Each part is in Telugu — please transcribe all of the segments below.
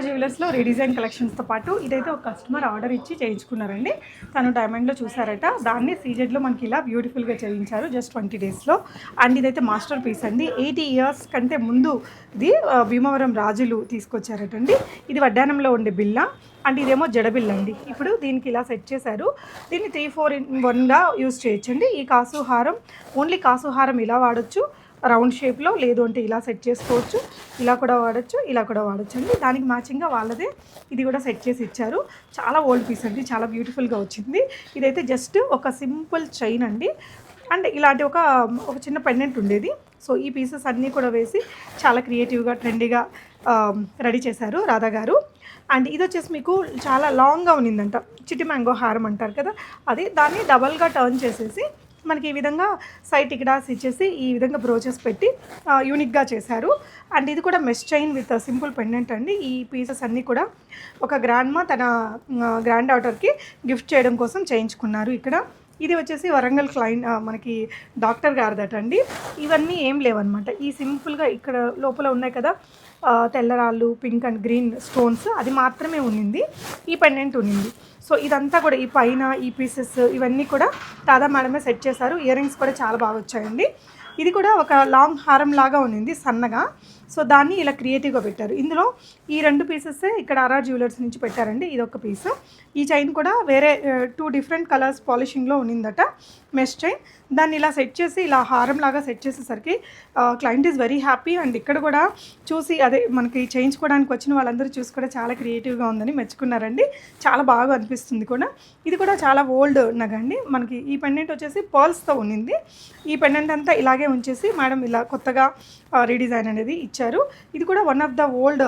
ఆర్ఆర్ జ్యువెలర్స్లో రీడిజైన్ కలెక్షన్స్తో పాటు ఇదైతే ఒక కస్టమర్ ఆర్డర్ ఇచ్చి చేయించుకున్నారండి. తను డైమండ్లో చూసారట దాన్ని సీజెడ్లో మనకి ఇలా బ్యూటిఫుల్గా చేయించారు జస్ట్ ట్వంటీ డేస్లో అండ్ ఇదైతే మాస్టర్ పీస్ అండి. ఎయిటీ ఇయర్స్ కంటే ముందు ఇది భీమవరం రాజులు తీసుకొచ్చారటండి. ఇది వడ్డానంలో ఉండే బిల్ల. అండ్ ఇదేమో జడబిల్ అండి ఇప్పుడు దీనికి ఇలా సెట్ చేశారు. దీన్ని త్రీ ఫోర్ ఇన్ వన్గా యూస్ చేయొచ్చండి. ఈ కాసుహారం ఓన్లీ కాసుహారం ఇలా వాడచ్చు. రౌండ్ షేప్లో లేదు అంటే ఇలా సెట్ చేసుకోవచ్చు ఇలా కూడా వాడచ్చు ఇలా కూడా వాడచ్చు అండి. దానికి మ్యాచింగ్గా వాళ్ళదే ఇది కూడా సెట్ చేసి ఇచ్చారు. చాలా ఓల్డ్ పీస్ అండి చాలా బ్యూటిఫుల్గా వచ్చింది. ఇదైతే జస్ట్ ఒక సింపుల్ చైన్ అండి. అండ్ ఇలాంటి ఒక ఒక చిన్న పెండెంట్ ఉండేది. సో ఈ పీసెస్ అన్నీ కూడా వేసి చాలా క్రియేటివ్గా ట్రెండీగా రెడీ చేశారు రాధా గారు. అండ్ ఇది వచ్చేసి మీకు చాలా లాంగ్గా ఉన్నిందంట. చిట్టి మ్యాంగో హారం అంటారు కదా అది. దాన్ని డబల్గా టర్న్ చేసేసి మనకి ఈ విధంగా సైట్ టికిడాస్ ఇచ్చేసి ఈ విధంగా బ్రోచెస్ పెట్టి యూనిక్గా చేశారు. అండ్ ఇది కూడా mesh chain with simple pendant అండి. ఈ పీసెస్ అన్నీ కూడా ఒక గ్రాండ్ మా తన గ్రాండ్ డాటర్కి గిఫ్ట్ చేయడం కోసం చేయించుకున్నారు ఇక్కడ. ఇది వచ్చేసి వరంగల్ క్లైంట్ మనకి డాక్టర్ గారిదట అండి. ఇవన్నీ ఏం లేవన్నమాట. ఈ సింపుల్గా ఇక్కడ లోపల ఉన్నాయి కదా తెల్లరాళ్ళు పింక్ అండ్ గ్రీన్ స్టోన్స్ అది మాత్రమే ఉన్నింది. ఈ పెండెంట్ ఉన్నింది. సో ఇదంతా కూడా ఈ పైన ఈ పీసెస్ ఇవన్నీ కూడా దాదా మేడమే సెట్ చేశారు. ఇయర్ రింగ్స్ కూడా చాలా బాగా వచ్చాయండి. ఇది కూడా ఒక లాంగ్ హారం లాగా ఉన్నింది సన్నగా. సో దాన్ని ఇలా క్రియేటివ్గా పెట్టారు. ఇందులో ఈ రెండు పీసెస్ ఇక్కడ ఆర్ఆర్ జ్యువెలర్స్ నుంచి పెట్టారండి ఇది ఒక పీస్ ఈ చైన్ కూడా వేరే టూ డిఫరెంట్ కలర్స్ పాలిషింగ్లో ఉన్నిందట మెష్ చైన్ దాన్ని ఇలా సెట్ చేసి ఇలా హారం లాగా సెట్ చేసేసరికి client is very happy and ఇక్కడ కూడా చూసి అదే మనకి చేయించుకోవడానికి వచ్చిన వాళ్ళందరూ చూసి కూడా చాలా క్రియేటివ్గా ఉందని మెచ్చుకున్నారండి. చాలా బాగా అనిపిస్తుంది కూడా. ఇది కూడా చాలా ఓల్డ్ నగండి. మనకి ఈ పెండెంట్ వచ్చేసి పర్ల్స్తో ఉన్నింది. ఈ పెండెంట్ అంతా ఇలాగే ఉంచేసి మేడం ఇలా కొత్తగా రీడిజైన్ అనేది ఇచ్చారు. ఇది కూడా one of the old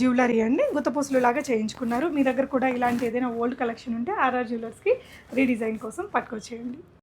jewellery అండి. గుత్తపూసలు లాగా చేయించుకున్నారు. మీ దగ్గర కూడా ఇలాంటి ఏదైనా ఓల్డ్ కలెక్షన్ ఉంటే ఆర్ఆర్ జ్యువెలర్స్కి రీడిజైన్ కోసం పట్టుకొచ్చేయండి.